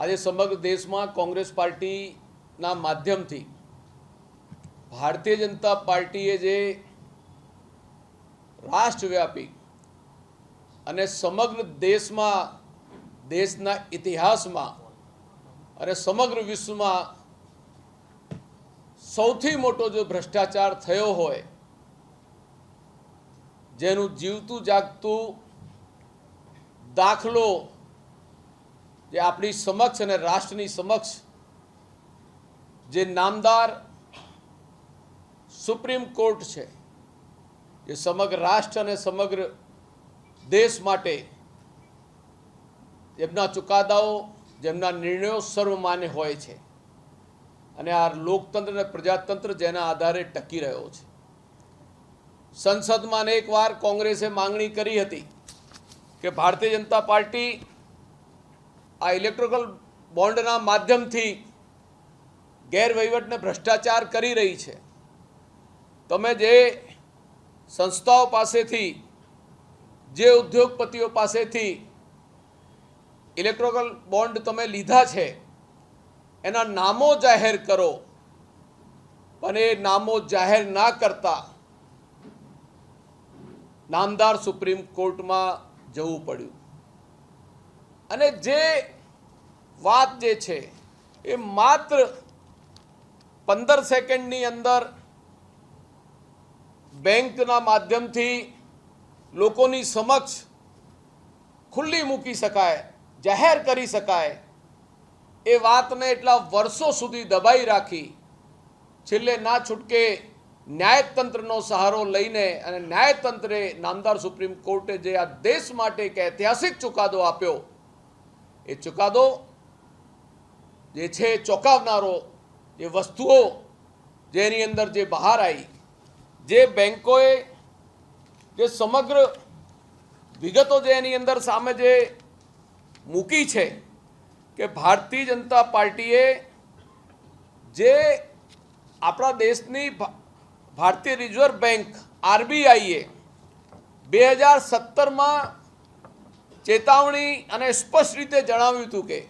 આજે સમગ્ર દેશમાં કોંગ્રેસ પાર્ટીના માધ્યમથી ભારતીય જનતા પાર્ટીએ જે રાષ્ટ્રવ્યાપી અને સમગ્ર દેશમાં, દેશના ઇતિહાસમાં અને સમગ્ર વિશ્વમાં સૌથી મોટો જો ભ્રષ્ટાચાર થયો હોય, જેનું જીવતું જાગતું દાખલો જે આપણી સમક્ષ અને રાષ્ટ્રની સમક્ષ જે નામદાર સુપ્રીમ કોર્ટ છે જે સમગ્ર રાષ્ટ્ર અને સમગ્ર દેશ માટે એમના ચુકાદાઓ, જેમના નિર્ણયો સર્વમાન્ય હોય છે. અને આ લોકતંત્ર અને પ્રજાતંત્ર જેના આધારે ટકી રહ્યો છે. સંસદમાં અનેકવાર કોંગ્રેસે માંગણી કરી હતી કે ભારતીય જનતા પાર્ટી આ ઇલેક્ટ્રિકલ બોન્ડના માધ્યમથી ગેરવહીવટને ભ્રષ્ટાચાર કરી રહી છે. તમે જે સંસ્થાઓ પાસેથી, જે ઉદ્યોગપતિઓ પાસેથી ઇલેક્ટ્રિકલ બોન્ડ તમે લીધા છે, એના નામો જાહેર કરો. પણ એ નામો જાહેર ના કરતા નામદાર સુપ્રીમ કોર્ટમાં જવું પડ્યું. અને જે વાત જે છે, એ માત્ર પંદર સેકન્ડની અંદર બેંકના માધ્યમથી લોકોની સમક્ષ ખુલ્લી મૂકી શકાય, જાહેર કરી શકાય, એ વાતને એટલા વર્ષો સુધી દબાઈ રાખી, છેલ્લે ના છૂટકે ન્યાયતંત્રનો સહારો લઈને અને ન્યાયતંત્રે નામદાર સુપ્રીમ કોર્ટે જે આ દેશ માટે એક ઐતિહાસિક ચુકાદો આપ્યો, એ ચુકાદો જે છે ચોંકાવનારો, જે વસ્તુઓ જેની અંદર જે બહાર આવી, જે બેન્કોએ જે સમગ્ર વિગતો જે એની અંદર સામે જે મૂકી છે કે ભારતીય જનતા પાર્ટીએ જે આપણા દેશની ભારતીય રિઝર્વ બેંક, આરબીઆઈએ બે હજાર સત્તરમાં ચેતવણી અને સ્પષ્ટ રીતે જણાવ્યું હતું કે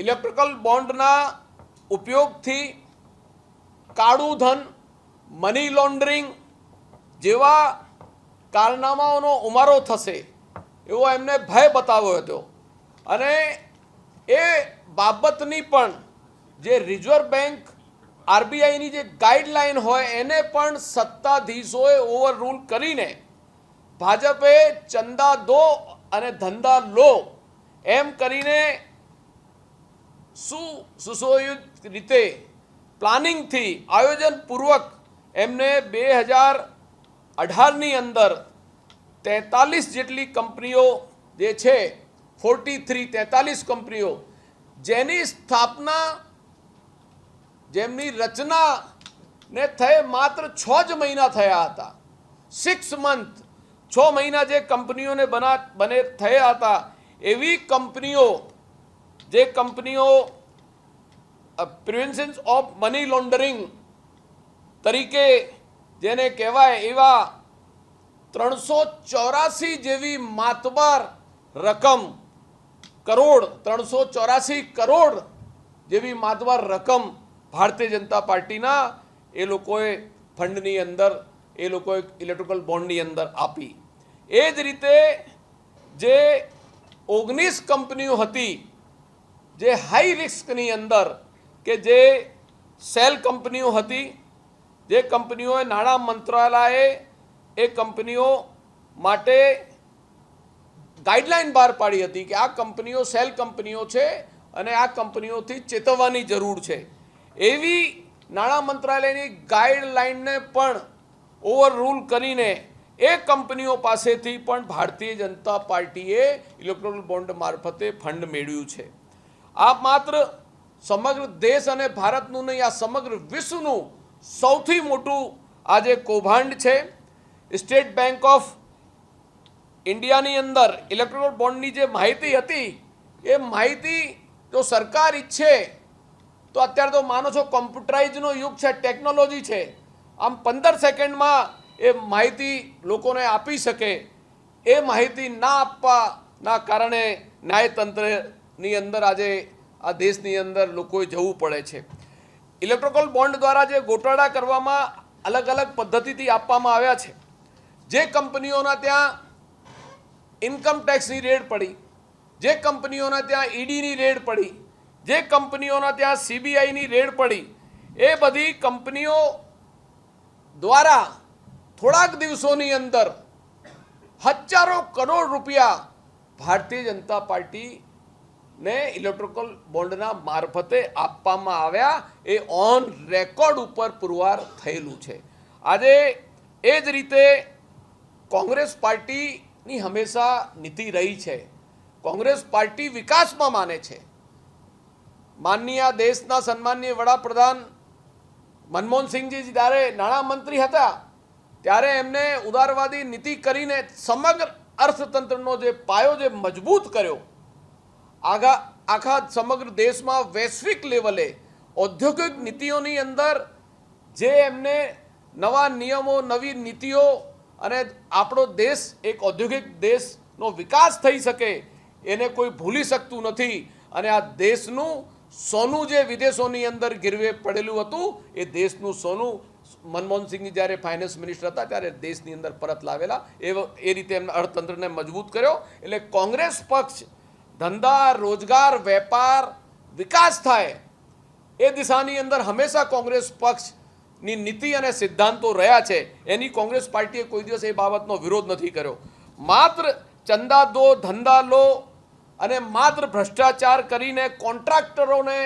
ઇલેક્ટ્રિકલ બોન્ડના ઉપયોગથી કાળું ધન, મની લોન્ડરિંગ જેવા કારનામાઓનો ઉમારો થશે એવો એમને ભય બતાવ્યો હતો. અને એ બાબતની પણ જે રિઝર્વ બેંક, આરબીઆઈની જે ગાઈડલાઈન હોય એને પણ સત્તાધીશોએ ઓવર રૂલ કરીને ભાજપે ચંદા દો અને ધંધા લો એમ કરીને સુ સુસોયુત રીતે પ્લાનિંગથી આયોજનપૂર્વક એમને બે હજાર અઢારની અંદર તેતાલીસ જેટલી કંપનીઓ જે છે ફોર્ટી થ્રી તેતાલીસ કંપનીઓ, જેની સ્થાપના, જેમની રચના ને થઈ માત્ર છ જ મહિના થયા હતા. સિક્સ મંથ છ મહિના જે કંપનીઓને બના, બને, થયા હતા, એવી કંપનીઓ જે કંપનીઓ પ્રિવેન્શન્સ ઓફ મની લોન્ડરિંગ તરીકે જેને કહેવાય એવા ત્રણસો ચોરાસી જેવી માતબાર રકમ, કરોડ, ત્રણસો ચોરાસી કરોડ જેવી માતબાર રકમ ભારતીય જનતા પાર્ટીના એ લોકોએ ફંડની અંદર, એ લોકોએ ઇલેક્ટ્રિકલ બોન્ડની અંદર આપી. એ જ રીતે જે ઓગણીસ કંપનીઓ હતી જે હાઈ રિસ્કની અંદર કે જે સેલ કંપનીઓ હતી, જે કંપનીઓએ નાણાં મંત્રાલયે એ કંપનીઓ માટે ગાઈડલાઈન બહાર પાડી હતી કે આ કંપનીઓ સેલ કંપનીઓ છે અને આ કંપનીઓથી ચેતવવાની જરૂર છે. એવી નાણાં મંત્રાલયની ગાઈડલાઈનને પણ ઓવરરૂલ કરીને એ કંપનીઓ પાસેથી પણ ભારતીય જનતા પાર્ટીએ ઇલેક્ટ્રોનિક બોન્ડ મારફતે ફંડ મેળવ્યું છે. આ માત્ર સમગ્ર દેશ અને ભારતનું નહીં, આ સમગ્ર વિશ્વનું સૌથી મોટું આજે કૌભાંડ છે. સ્ટેટ બેંક ઓફ ઇન્ડિયાની અંદર ઇલેક્ટ્રોનિક બોન્ડની જે માહિતી હતી, એ માહિતી જો સરકાર ઈચ્છે, તો અત્યારે તો માનો છો કોમ્પ્યુટરાઇઝનો યુગ છે, ટેકનોલોજી છે. આમ પંદર સેકન્ડમાં એ માહિતી લોકોને આપી શકે. એ માહિતી ના આપવાના કારણે ન્યાયતંત્રની અંદર આજે આ દેશની અંદર લોકોએ જવું પડે છે. ઇલેક્ટ્રિકલ બોન્ડ દ્વારા જે ગોટાળા કરવામાં અલગ અલગ પદ્ધતિથી આપવામાં આવ્યા છે. જે કંપનીઓના ત્યાં ઇન્કમ ટેક્સની રેડ પડી, જે કંપનીઓના ત્યાં ઈડીની રેડ પડી, જે કંપનીઓના ત્યાં સીબીઆઈની રેડ પડી, એ બધી કંપનીઓ દ્વારા થોડાક દિવસોની અંદર હજારો કરોડ રૂપિયા ભારતીય જનતા પાર્ટીને ઇલેક્ટ્રિકલ બોન્ડના મારફતે આપવામાં આવ્યા. એ ઓન રેકોર્ડ ઉપર પુરવાર થયેલું છે. આજે એ જ રીતે કોંગ્રેસ પાર્ટીની હંમેશા નીતિ રહી છે. કોંગ્રેસ પાર્ટી વિકાસમાં માને છે. માનનીય દેશના સન્માનીય વડાપ્રધાન મનમોહનસિંહજી જ્યારે નાણામંત્રી હતા, ત્યારે એમને ઉદારવાદી નીતિ કરીને સમગ્ર અર્થતંત્રનો જે પાયો જે મજબૂત કર્યો આગા આખા સમગ્ર દેશમાં વૈશ્વિક લેવલે ઔદ્યોગિક નીતિઓની અંદર જે એમને નવા નિયમો, નવી નીતિઓ અને આપણો દેશ એક ઔદ્યોગિક દેશનો વિકાસ થઈ શકે એને કોઈ ભૂલી શકતું નથી. અને આ દેશનું સોનું જે વિદેશોની અંદર ગીરવે પડેલું હતું, એ દેશનું સોનું મનમોહનસિંહજી જ્યારે ફાઇનાન્સ મિનિસ્ટર હતા, ત્યારે દેશની અંદર પરત લાવેલા. એ એ રીતે એમના અર્થતંત્રને મજબૂત કર્યો. એટલે કોંગ્રેસ પક્ષ ધંધા, રોજગાર, વેપાર, વિકાસ થાય, એ દિશાની અંદર હંમેશા કોંગ્રેસ પક્ષની નીતિ અને સિદ્ધાંતો રહ્યા છે. એની કોંગ્રેસ પાર્ટીએ કોઈ દિવસ એ બાબતનો વિરોધ નથી કર્યો. માત્ર ચંદા દો ધંધા લો અને માત્ર ભ્રષ્ટાચાર કરીને કોન્ટ્રાક્ટરોને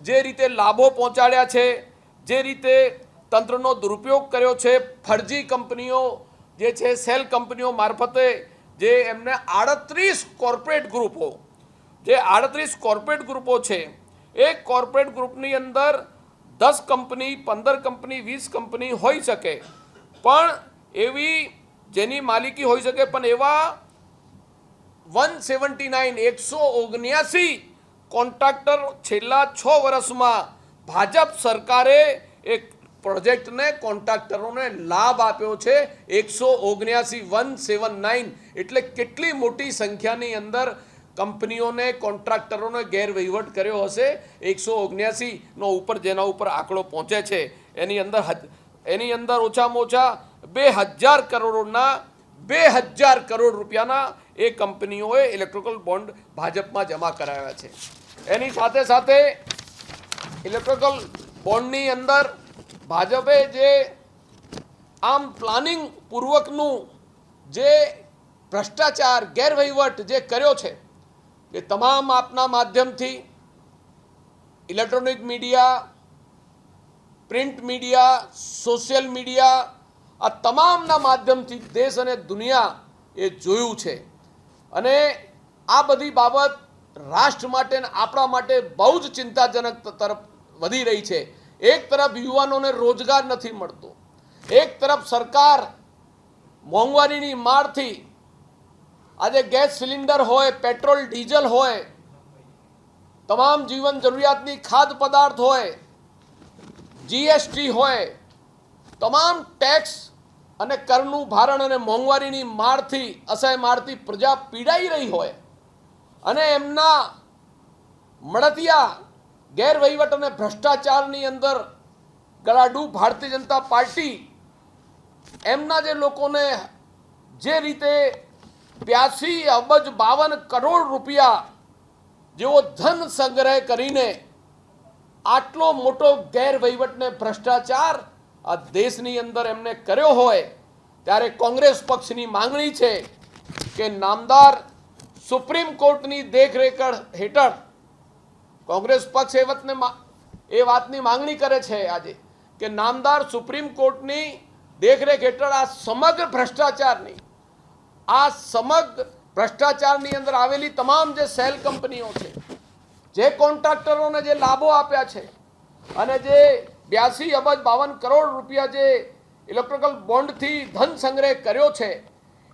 જે રીતે લાભો પહોંચાડ્યા છે, જે રીતે તંત્રનો દુરુપયોગ કર્યો છે, ફરજી કંપનીઓ જે છે, સેલ કંપનીઓ મારફતે જે એમને આડત્રીસ કોર્પોરેટ ગ્રુપો, જે આડત્રીસ કોર્પોરેટ ગ્રુપો છે, એ કોર્પોરેટ ગ્રુપની અંદર દસ કંપની, પંદર કંપની, વીસ કંપની હોઈ શકે. પણ એવી જેની માલિકી હોઈ શકે, પણ એવા વન સેવન્ટી નાઇન, એકસો ઓગણ્યાસી કોન્ટ્રાક્ટર છેલ્લા છ વર્ષમાં ભાજપ સરકારે એક પ્રોજેક્ટને કોન્ટ્રાક્ટરોને લાભ આપ્યો છે. એકસો ઓગણ્યાસી વન સેવન નાઇન એટલે કેટલી મોટી સંખ્યાની અંદર કંપનીઓને, કોન્ટ્રાક્ટરોને ગેરવહીવટ કર્યો હશે. એકસો ઓગણ્યાસીનો ઉપર જેના ઉપર આંકડો પહોંચે છે. એની અંદર એની અંદર ઓછામાં ઓછા બે હજાર કરોડના, બે હજાર કરોડ રૂપિયાના એ કંપનીઓએ ઇલેક્ટ્રિકલ બોન્ડ ભાજપમાં જમા કરાવ્યા છે. એની સાથે સાથે ઇલેક્ટ્રિકલ બોન્ડની અંદર ભાજપે જે આમ પ્લાનિંગ પૂર્વકનું જે ભ્રષ્ટાચાર, ગેરવહીવટ જે કર્યો છે, એ તમામ આપના માધ્યમથી electronic media, print media, social media, આ તમામના માધ્યમથી દેશ અને દુનિયા એ જોયું છે. અને આ બધી બાબત રાષ્ટ્ર માટે આપણા માટે બહુ જ ચિંતાજનક તરફ વધી રહી છે. એક તરફ યુવાનોને રોજગાર નથી મળતો, એક તરફ સરકાર મોંઘવારીની મારથી આજે ગેસ સિલિન્ડર હોય, પેટ્રોલ, ડીઝલ હોય, તમામ જીવન જરૂરિયાતની ખાદ્ય પદાર્થ હોય જીએસટી હોય, તમામ ટેક્સ અને કરનું ભારણ અને મોંઘવારીની મારથી, અસહ્ય મારથી પ્રજા પીડાઈ રહી હોય અને એમના મળતિયા ગેરવહીવટ અને ભ્રષ્ટાચારની અંદર ગળાડું ભારતીય જનતા પાર્ટી એમના જે લોકોને જે રીતે બ્યાસી, અબજ બાવન કરોડ રૂપિયા જેવો ધન સંગ્રહ કરીને આટલો મોટો ગેરવહીવટને ભ્રષ્ટાચાર આ દેશની અંદર એમને કર્યો હોય, ત્યારે કોંગ્રેસ પક્ષની માંગણી છે કે નામદાર સુપ્રીમ કોર્ટની દેખરેખ હેઠળ કોંગ્રેસ પક્ષ એ વાતને એ વાતની માંગણી કરે છે આજે કે નામદાર સુપ્રીમ કોર્ટની દેખરેખ હેઠળ આ સમગ્ર ભ્રષ્ટાચારની, આ સમગ્ર ભ્રષ્ટાચારની અંદર આવેલી તમામ જે સેલ કંપનીઓ છે, જે કોન્ટ્રાક્ટરોને જે લાભો આપ્યા છે અને જે બ્યાસી અબજ બાવન કરોડ રૂપિયા જે ઇલેક્ટ્રિકલ બોન્ડથી ધન સંગ્રહ કર્યો છે,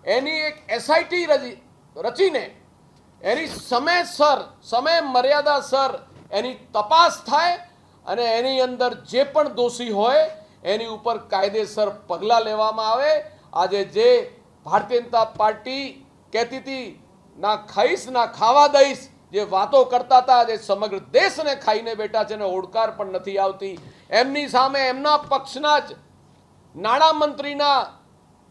એની એક એસઆઈટી રચીને એની સમયસર સમય મર્યાદા સર, એની તપાસ થાય અને એની અંદર જે પણ દોષી હોય, એની ઉપર કાયદેસર પગલાં લેવામાં આવે. આજે જે ભારતીય જનતા પાર્ટી કહેતી હતી, ના ખાઈશ, ના ખાવા દઈશ, જે વાતો કરતા હતા જે સમગ્ર દેશને ખાઈને બેઠા છે ને ઓળકાર પણ નથી આવતી. એમની સામે એમના પક્ષના જ નાણામંત્રીના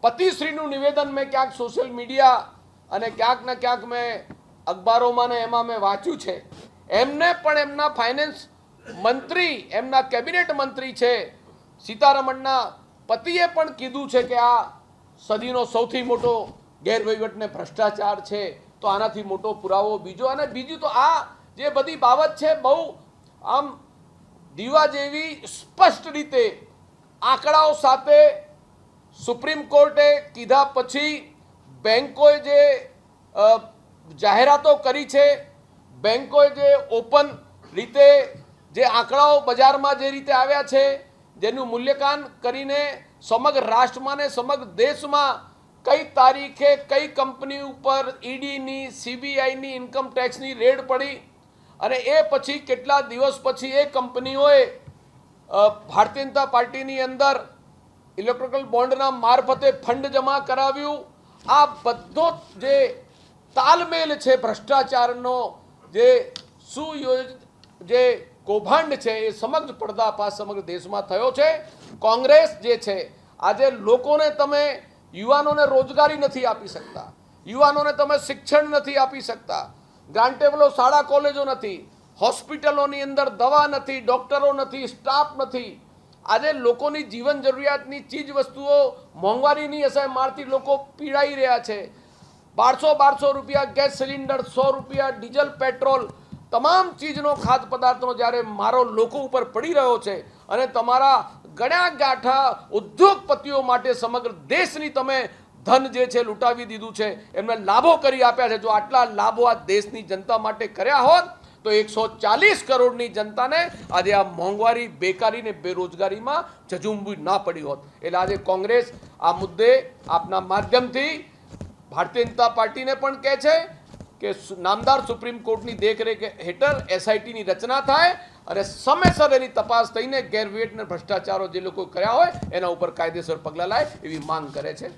પતિશ્રીનું નિવેદન મેં ક્યાંક સોશિયલ મીડિયા અને ક્યાંક ને ક્યાંક મેં અખબારોમાં ને એમાં મેં વાંચ્યું છે. એમને પણ એમના ફાઇનાન્સ મંત્રી, એમના કેબિનેટ મંત્રી છે. સીતારમણના પતિએ પણ કીધું છે કે આ સદીનો સૌથી મોટો ગેરવહીવટને ભ્રષ્ટાચાર છે. તો આનાથી મોટો પુરાવો બીજો. અને બીજું તો આ જે બધી બાબત છે, બહુ આમ દીવા જેવી સ્પષ્ટ રીતે આંકડાઓ સાથે સુપ્રીમ કોર્ટે કીધા પછી બેંકોએ જે જાહેરાતો કરી છે બેન્કોએ જે ઓપન રીતે જે આંકડાઓ બજારમાં જે રીતે આવ્યા છે, જેનું મૂલ્યાંકન કરીને સમગ્ર રાષ્ટ્રમાં ને સમગ્ર દેશમાં કઈ તારીખે કઈ કંપની ઉપર ઈડીની, સીબીઆઈની ઇન્કમ ટેક્સની રેડ પડી અને એ પછી કેટલા દિવસ પછી એ કંપનીઓએ ભારતીય જનતા પાર્ટીની અંદર ઇલેક્ટ્રિકલ બોન્ડના મારફતે ફંડ જમા કરાવ્યું. આ બધો જે તાલમેલ છે ભ્રષ્ટાચારનો, જે સુયોજિત, જે કૌભાંડ છે એ સમગ્ર પડદાપાસ સમગ્ર દેશમાં થયો છે. કોંગ્રેસ જે છે, આજે લોકોને તમે યુવાનોને રોજગારી નથી આપી શકતા. યુવાનોને તમે શિક્ષણ નથી આપી શકતા. ગ્રાન્ટેબલો શાળા, કોલેજો નથી. હોસ્પિટલોની અંદર દવા નથી, ડોક્ટરો નથી, સ્ટાફ નથી. આજે લોકોની જીવન જરૂરિયાતની ચીજ વસ્તુઓ મોંઘવારીની અસર મારતી લોકો પીડાઈ રહ્યા છે. બારસો બારસો રૂપિયા ગેસ સિલિન્ડર, સો રૂપિયા ડીઝલ, પેટ્રોલ તમામ ચીજનો ખાદ્ય પદાર્થનો જ્યારે મારો લોકો ઉપર પડી રહ્યો છે અને તમારા ગણ્યા ગાંઠા ઉદ્યોગપતિઓ માટે સમગ્ર દેશની તમે ધન જે છે લૂંટાવી દીધું છે, એમને લાભો કરી આપ્યા છે. જો આટલા લાભો આ દેશની જનતા માટે કર્યા હોત, તો એકસો ચાલીસ કરોડની જનતાને આજે આ મોંઘવારી, બેકારી ને બેરોજગારીમાં જજુંબી ના પડી હોત. એટલે આજે કોંગ્રેસ આ મુદ્દે આપના માધ્યમથી ભારતીય જનતા પાર્ટીને પણ કહે છે કે નામદાર સુપ્રીમ કોર્ટની દેખરેખ હેઠળ એસઆઈટીની રચના થાય અને સમયસર એની તપાસ થઈને ગેરવેટ ને ભ્રષ્ટાચારો જે લોકો કર્યા હોય, એના ઉપર કાયદેસર પગલાં લાય એવી માંગ કરે છે.